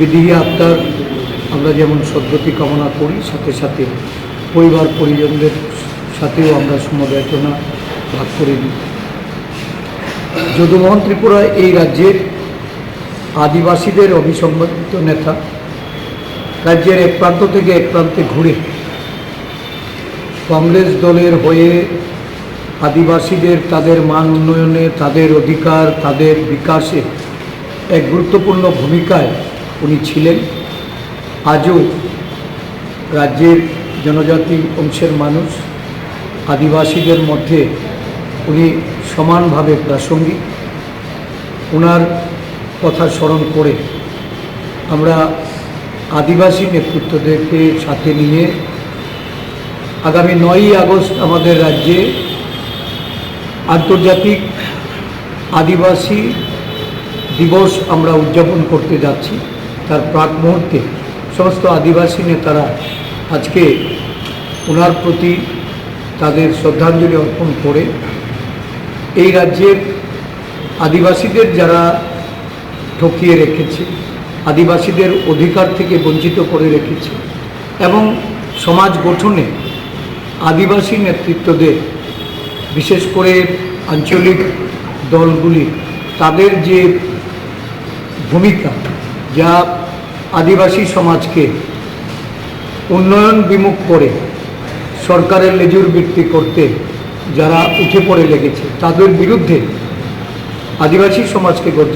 বিধিহি আত্মার আমরা যেমন সদ্গতি কামনা করি, সাথে সাথে পরিবার, পরিজনদের সাথেও আমরা সমবেদনা ভাগ করে। নিই যদুমোহন ত্রিপুরা এই রাজ্যের আদিবাসীদের অভিসম্বাদিত নেতা, রাজ্যের এক প্রান্ত থেকে এক প্রান্তে ঘুরে কংগ্রেস দলের হয়ে আদিবাসীদের তাদের মান উন্নয়নে, তাদের অধিকার, তাদের বিকাশে এক গুরুত্বপূর্ণ ভূমিকায় উনি ছিলেন। আজও রাজ্যের জনজাতি অংশের মানুষ, আদিবাসীদের মধ্যে উনি সমানভাবে প্রাসঙ্গিক। ওনার কথা স্মরণ করে আমরা আদিবাসী নেতৃত্বদেরকে সাথে নিয়ে আগামী নয়ই আগস্ট আমাদের রাজ্যে আন্তর্জাতিক আদিবাসী দিবস আমরা উদযাপন করতে যাচ্ছি। তার প্রাক মুহূর্তে সমস্ত আদিবাসী নেতারা আজকে ওনার প্রতি তাদের শ্রদ্ধাঞ্জলি অর্পণ করে এই রাজ্যের আদিবাসীদের যারা ঠকিয়ে রেখেছে, আদিবাসীদের অধিকার থেকে বঞ্চিত করে রেখেছে এবং সমাজ গঠনে আদিবাসী নেতৃত্বদের, বিশেষ করে আঞ্চলিক দলগুলি, তাদের যে ভূমিকা যা আদিবাসী সমাজকে উন্নয়ন বিমুখ করে সরকারের লেজুর বৃত্তি করতে যারা উঠে পড়ে লেগেছে, তাদের বিরুদ্ধে আদিবাসী সমাজকে গড়ে